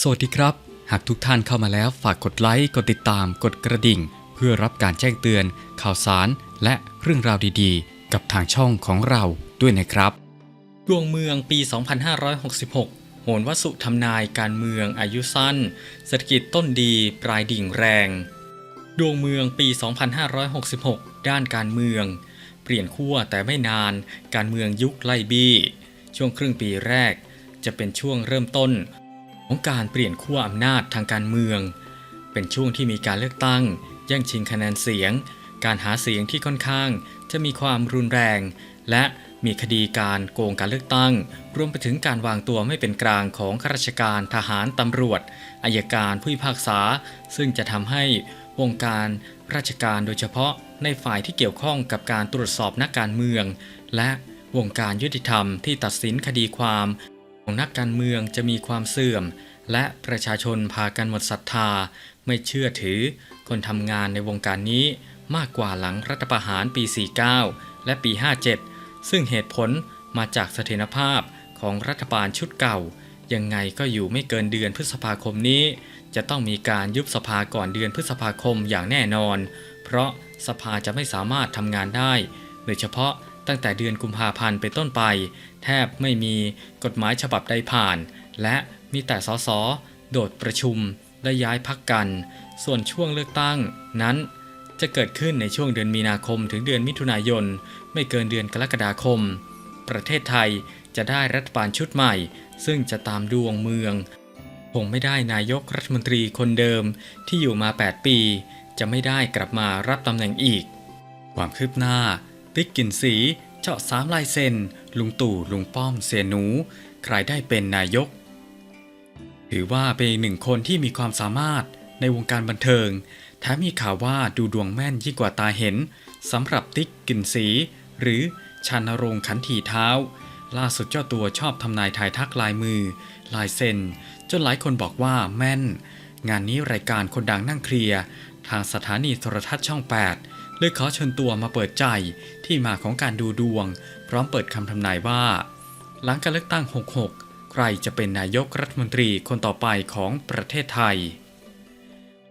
สวัสดีครับ หากทุกท่านเข้ามาแล้วฝากกดไลค์ กดติดตาม กดกระดิ่ง เพื่อรับการแจ้งเตือน ข่าวสาร และเรื่องราวดีๆ กับทางช่องของเราด้วยนะครับ ดวงเมืองปี 2566 โหนวสุทำนายการเมืองอายุสั้น เศรษฐกิจต้นดีปลายดิ่งแรง ดวงเมืองปี 2566 ด้านการเมือง เปลี่ยนขั้วแต่ไม่นาน การเมืองยุคไล่บี้ ช่วงครึ่งปีแรก จะเป็นช่วงเริ่มต้น ของการเปลี่ยนขั้วอำนาจทางการเมือง เป็นช่วงที่มีการเลือกตั้ง แย่งชิงคะแนนเสียง การหาเสียงที่ค่อนข้าง จะมีความรุนแรง และมีคดีการโกงการเลือกตั้ง รวมไปถึงการวางตัวไม่เป็นกลางของข้าราชการทหารตำรวจอายการผู้พิพากษา ซึ่งจะทำให้วงการราชการโดยเฉพาะในฝ่ายที่เกี่ยวข้องกับการตรวจสอบนักการเมือง และวงการยุติธรรมที่ตัดสินคดีความ ของนักการเมืองจะมีความเสื่อม และประชาชนพากันหมดศรัทธา ไม่เชื่อถือ คนทำงานในวงการนี้มากกว่าหลังรัฐประหารปี 49 และปี 57 ซึ่งเหตุผลมาจากเสถียรภาพของรัฐบาลชุดเก่า ยังไงก็อยู่ไม่เกินเดือนพฤษภาคมนี้ จะต้องมีการยุบสภาก่อนเดือนพฤษภาคมอย่างแน่นอน เพราะสภาจะไม่สามารถทำงานได้ โดยเฉพาะตั้งแต่เดือนกุมภาพันธ์เป็นต้นไป แทบไม่มีกฎหมายฉบับใดผ่าน และมีแต่สสโดดประชุมและย้ายพักกัน ส่วนช่วงเลือกตั้งนั้นจะเกิดขึ้นในช่วงเดือนมีนาคมถึงเดือนมิถุนายน ไม่เกินเดือนกรกฎาคม ประเทศไทยจะได้รัฐบาลชุดใหม่ ซึ่งจะตามดวงเมือง คงไม่ได้นายกรัฐมนตรีคนเดิมที่อยู่มา 8 ปี จะไม่ได้กลับมารับตำแหน่งอีก ความคืบหน้าติ๊กกินสี เจาะสามลายเซ็น ลุงตู่ลุงป้อมเสียหนู ใครได้เป็นนายก ถือว่าเป็นอีกหนึ่งคนที่มีความสามารถในวงการบันเทิงแถมมีข่าวว่าดูดวงแม่นยิ่งกว่าตาเห็นสำหรับติ๊กกินสี หรือชานรงขันถีเท้า ล่าสุดเจ้าตัวชอบทำนายทายทักลายมือ ลายเซ็น จนหลายคนบอกว่าแม่น งานนี้รายการคนดังนั่งเคลียร์ ทางสถานีโทรทัศน์ช่อง 8 เลยขอเชิญตัวมาเปิดใจที่มาของการดูดวง พร้อมเปิดคำทำนายว่า หลังการเลือกตั้ง 66 ใครจะเป็นนายกรัฐมนตรีคนต่อไปของประเทศไทย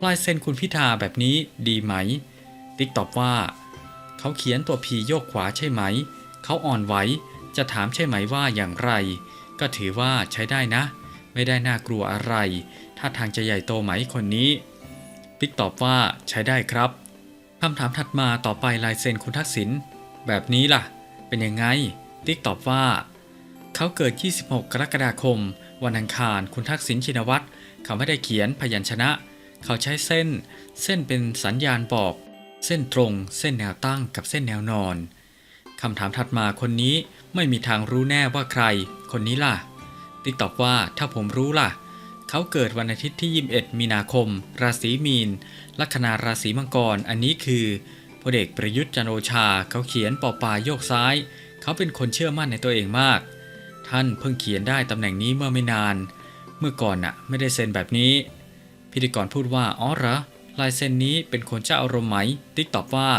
ลายเซ็นคุณพิธาแบบนี้ดีไหม ติ๊กตอบว่า เขาเขียนตัวพีโยกขวาใช่ไหม เขาอ่อนไหวจะถามใช่ไหมว่าอย่างไร ก็ถือว่าใช้ได้นะ ไม่ได้น่ากลัวอะไร ถ้าทางจะใหญ่โตไหมคนนี้ ติ๊กตอบว่าใช้ได้ครับ คำถามถัดมาต่อไปลายเซ็นคุณทักษิณแบบนี้ล่ะ เป็นยังไง ติ๊กตอบว่า เขาเกิด 26 กรกฎาคม วันอังคาร คุณทักษิณชินวัตรเขาไม่ได้เขียนพยัญชนะ เขาใช้เส้น เส้นเป็นสัญญาณบอก เส้นตรง เส้นแนวตั้งกับเส้นแนวนอนคำถามถัดมาคนนี้ไม่มีทางรู้แน่ว่าใคร คนนี้ล่ะ ติ๊กตอบว่าถ้าผมรู้ล่ะ เขาเกิดวันอาทิตย์ที่ 21 มีนาคม ราศีมีน ลัคนาราศีมังกร อันนี้คือพลเอกประยุทธ์จันโอชา เขาเขียนปอปลายโยกซ้าย เขาเป็นคนเชื่อมั่นในตัวเองมาก ท่านเพิ่งเขียนได้ตำแหน่งนี้เมื่อไม่นาน เมื่อก่อนน่ะไม่ได้เซ็นแบบนี้ พิธีกรพูดว่าอ๋อเหรอลายเซ็นนี้เป็นคนเจ้าอารมณ์ไหม ติ๊กตอบว่า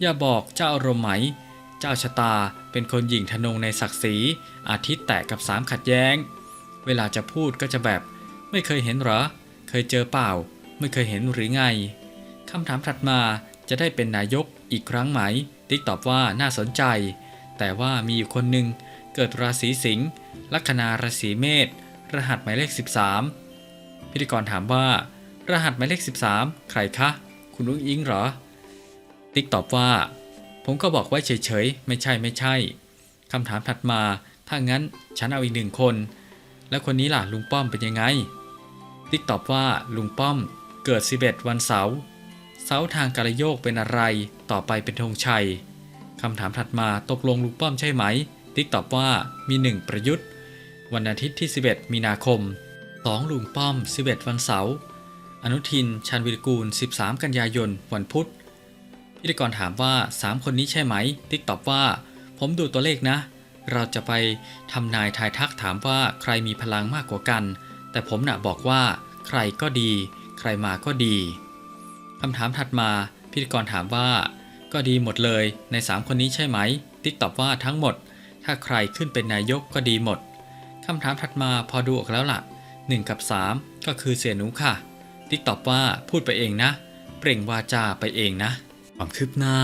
อย่าบอกเจ้าอารมณ์ไหม เจ้าชะตาเป็นคนหยิ่งทนงในศักดิ์ศรีอาทิตย์แตะกับสามขัดแย้ง เวลาจะพูดก็จะแบบ ไม่เคยเห็นหรอ เคยเจอเปล่า ไม่เคยเห็นหรือไงคำถามถัดมาจะได้เป็นนายกอีกครั้งไหม ติ๊กตอบว่าน่าสนใจ แต่ว่ามีอยู่คนหนึ่งเกิดราศีสิงห์ลัคนาราศีเมษรหัสหมายเลข 13 พิธีกรถามว่า รหัสหมายเลข 13 ใครคะ คุณลุงอิงเหรอ ติ๊กตอบว่า ผมก็บอกไว้เฉยๆ ไม่ใช่ไม่ใช่คำถามถัดมา ถ้างั้นฉันเอาอีกหนึ่งคน แล้วคนนี้ล่ะลุงป้อมเป็นยังไง ติ๊กตอบว่าลุงป้อมเกิด 11 วันเสาร์เสาทางกาลโยกเป็นอะไร ต่อไปเป็นธงชัยคำถามถัดมาตกลงลุงป้อมใช่ไหม ติ๊กตอบว่ามีหนึ่งประยุทธ์ วันอาทิตย์ที่ 11 มีนาคม 2 ลุงป้อม 11 วันเสาร์อนุทินชันวิรกูล 13 กันยายน วันพุธพิธีกรถามว่า 3 คนนี้ใช่ไหม ติ๊กตอบว่า ผมดูตัวเลขนะ เราจะไปทำนายทายทักถามว่าใครมีพลังมากกว่ากัน แต่ผมน่ะบอกว่า ใครก็ดี ใครมาก็ดีคำถามถัดมาพิธีกรถามว่า ก็ดีหมดเลยใน 3 คนนี้ใช่ไหม ติ๊กตอบว่าทั้งหมด ถ้าใครขึ้นเป็นนายกก็ดีหมดคำถามถัดมาพอดูออกแล้วล่ะ 1 กับ 3 ก็คือเสียหนูค่ะ ติ๊กตอบว่าพูดไปเองนะ เปล่งวาจาไปเองนะ ความคืบหน้า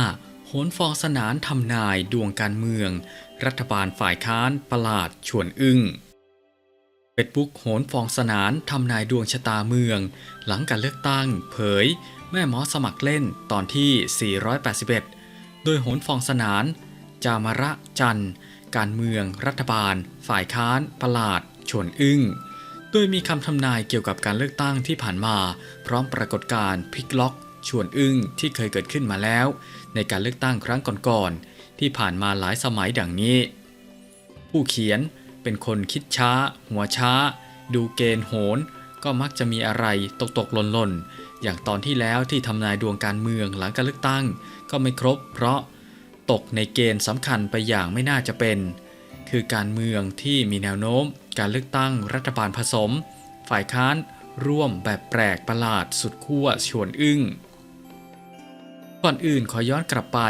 โหนฟองสนานทำนายดวงการเมือง รัฐบาลฝ่ายค้านประหลาดชวนอึ้ง เฟซบุ๊กโหนฟองสนานทำนายดวงชะตาเมือง หลังการเลือกตั้ง เผย แม่หมอสมัครเล่นตอนที่ 481 โดยโหนฟองสนาน จามระจันทร์ การเมือง รัฐบาล ฝ่ายค้าน ประหลาด ชวนอึ้ง โดยมีคำทำนายเกี่ยวกับการเลือกตั้งที่ผ่านมา พร้อมปรากฏการณ์พลิกล็อก ชวนอึ้งที่เคยเกิดขึ้นมาแล้ว ในการเลือกตั้งครั้งก่อนๆที่ผ่านมาหลายสมัยดังนี้ ผู้เขียน เป็นคนคิดช้า หัวช้า ดูเกณฑ์โหน ก็มักจะมีอะไรตกตกหล่นหล่นอย่างตอนที่แล้วที่ทำนายดวงการเมืองหลังการเลือกตั้ง ก็ไม่ครบ เพราะตกในเกณฑ์สำคัญไปอย่างไม่น่าจะเป็น คือการเมืองที่มีแนวโน้ม การเลือกตั้งรัฐบาลผสม ฝ่ายค้านร่วมแบบแปลกประหลาดสุดขั้วชวนอึ้งก่อนอื่นขอย้อนกลับไป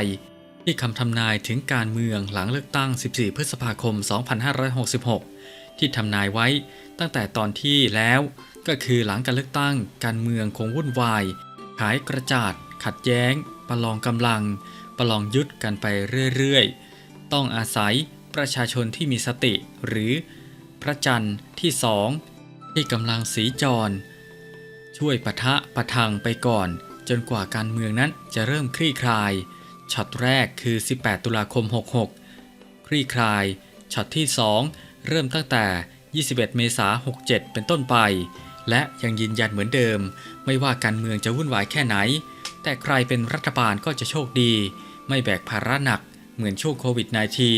ที่คำทำนายถึงการเมืองหลังเลือกตั้ง 14 พฤษภาคม 2566 ที่ทำนายไว้ตั้งแต่ตอนที่แล้วก็คือหลังการเลือกตั้งการเมืองคงวุ่นวาย ขายกระจาด ขัดแย้ง ประลองกำลัง ประลองยุทธกันไปเรื่อยๆ ต้องอาศัยประชาชนที่มีสติหรือพระจันทร์ที่สองที่กำลังสีจร ช่วยปะทะปะทังไปก่อน จนกว่าการเมืองนั้นจะเริ่มคลี่คลาย ช็อตแรกคือ 18 ตุลาคม 66 คลี่คลาย ช็อตที่ 2 เริ่มตั้งแต่ 21 เมษายน 67 เป็นต้นไป และยังยืนยันเหมือนเดิม ไม่ว่าการเมืองจะวุ่นวายแค่ไหน แต่ใครเป็นรัฐบาลก็จะโชคดี ไม่แบกภาระหนักเหมือนช่วงโควิด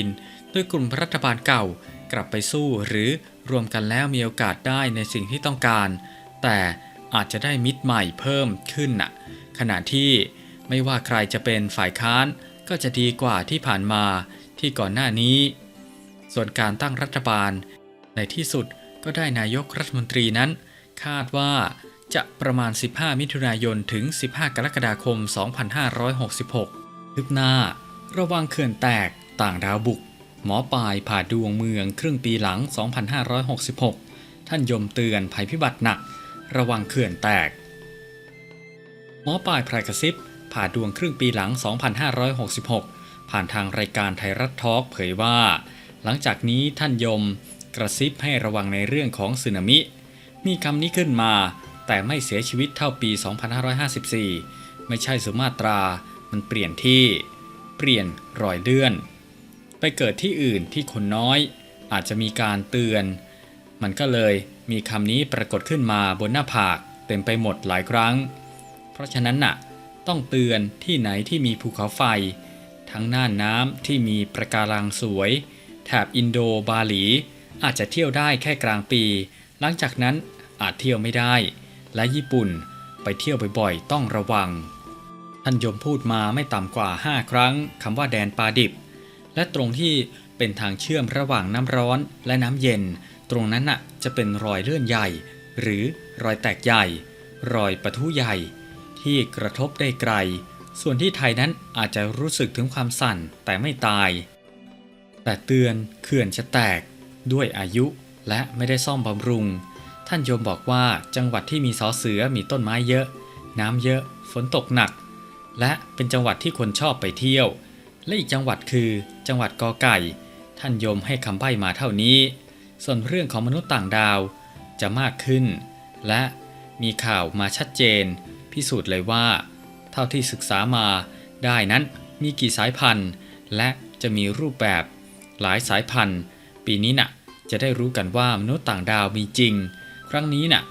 -19 ด้วยกลุ่มรัฐบาลเก่ากลับไปสู้หรือรวมกันแล้วมีโอกาสได้ในสิ่งที่ต้องการ แต่อาจจะได้มิตรใหม่เพิ่มขึ้นน่ะขณะที่ ไม่ว่าใครจะเป็นฝ่ายค้านก็จะดีกว่าที่ผ่านมาที่ก่อนหน้านี้ ส่วนการตั้งรัฐบาล ในที่สุดก็ได้นายกรัฐมนตรีนั้น คาดว่าจะประมาณ 15 มิถุนายนถึง 15 กรกฎาคม 2566ลึกหน้า ระวังเขื่อนแตกต่างดาวบุก หมอปลายผ่าดวงเมืองครึ่งปีหลัง 2566 ท่านยมเตือนภัยพิบัติหนัก ระวังเขื่อนแตก หมอปลายพรายกระซิบ ผ่าดวงครึ่งปีหลัง 2566 ผ่านทางรายการไทยรัฐทอล์กเผยว่า หลังจากนี้ท่านยมกระซิบให้ระวังในเรื่องของสึนามิ มีคำนี้ขึ้นมา แต่ไม่เสียชีวิตเท่าปี 2554 ไม่ใช่สุมาตรา มันเปลี่ยนที่ เปลี่ยนรอยเลื่อน ไปเกิดที่อื่นที่คนน้อย อาจจะมีการเตือน มันก็เลยมีคำนี้ปรากฏขึ้นมาบนหน้าผากเต็มไปหมดหลายครั้ง เพราะฉะนั้นน่ะ ต้องเตือนที่ไหนที่มีภูเขาไฟ ทั้งน่านน้ำที่มีประการังสวย แถบอินโดบาหลี อาจจะเที่ยวได้แค่กลางปี หลังจากนั้นอาจเที่ยวไม่ได้ และญี่ปุ่นไปเที่ยวบ่อยๆ ต้องระวัง ท่านยมพูดมาไม่ต่ำกว่า 5 ครั้งคำว่าแดนปลาดิบ และตรงที่เป็นทางเชื่อมระหว่างน้ำร้อนและน้ำเย็น ตรงนั้นน่ะจะเป็นรอยเลื่อนใหญ่ หรือรอยแตกใหญ่ รอยปะทุใหญ่ ที่กระทบได้ไกล ส่วนที่ไทยนั้นอาจจะรู้สึกถึงความสั่นแต่ไม่ตาย แต่เตือนเขื่อนจะแตก ด้วยอายุและไม่ได้ซ่อมบำรุง ท่านโยมบอกว่าจังหวัดที่มีสอเสือมีต้นไม้เยอะ น้ำเยอะ ฝนตกหนัก และเป็นจังหวัดที่คนชอบไปเที่ยว และอีกจังหวัดคือจังหวัดกอไก่ ท่านโยมให้คำใบ้มาเท่านี้ ส่วนเรื่องของมนุษย์ต่างดาวจะมากขึ้น และมีข่าวมาชัดเจน พิสูจน์เลยว่า เท่าที่ศึกษามาได้นั้นมีกี่สายพันธุ์ และจะมีรูปแบบหลายสายพันธุ์ ปีนี้น่ะจะได้รู้กันว่ามนุษย์ต่างดาวมีจริง ครั้งนี้น่ะ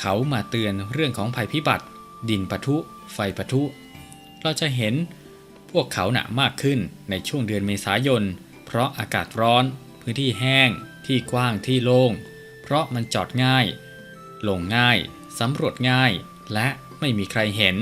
เขามาเตือนเรื่องของภัยพิบัติ ดินปะทุ ไฟปะทุ เราจะเห็นพวกเขาหนะมากขึ้นในช่วงเดือนเมษายน เพราะอากาศร้อน พื้นที่แห้ง ที่กว้างที่โล่ง เพราะมันจอดง่าย ลงง่าย สำรวจง่าย และ ไม่มีใครเห็น